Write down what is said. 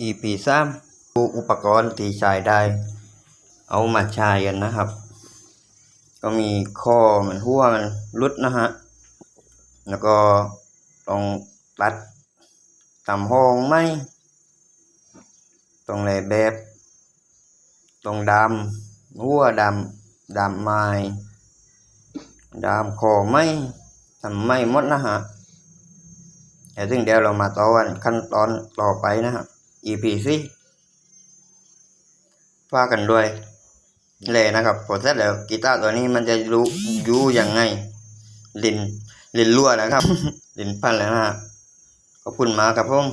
EP สามดูอุปกรณ์ที่ใช้ได้ เอามาใช้กันนะครับ ก็มีข้อมันหัวมันรุดนะฮะ แล้วก็ต้องตัดตำห้องไหมต้องแลแบบตรงดำหัวดำดำไม้ดำคอไม่ทำไม่หมดนะฮะแต่ซึ่งเดี๋ยวเรามาต่อกันขั้นตอนต่อไปนะฮะ EP สี่ว่ากันด้วยเลยนะครับพอเสร็จแล้วกีตาร์ตัวนี้มันจะรู้อยู่ยังไงลินลินรั่วนะครับ ลินพันแล้วนะฮะขอบคุณมากครับผม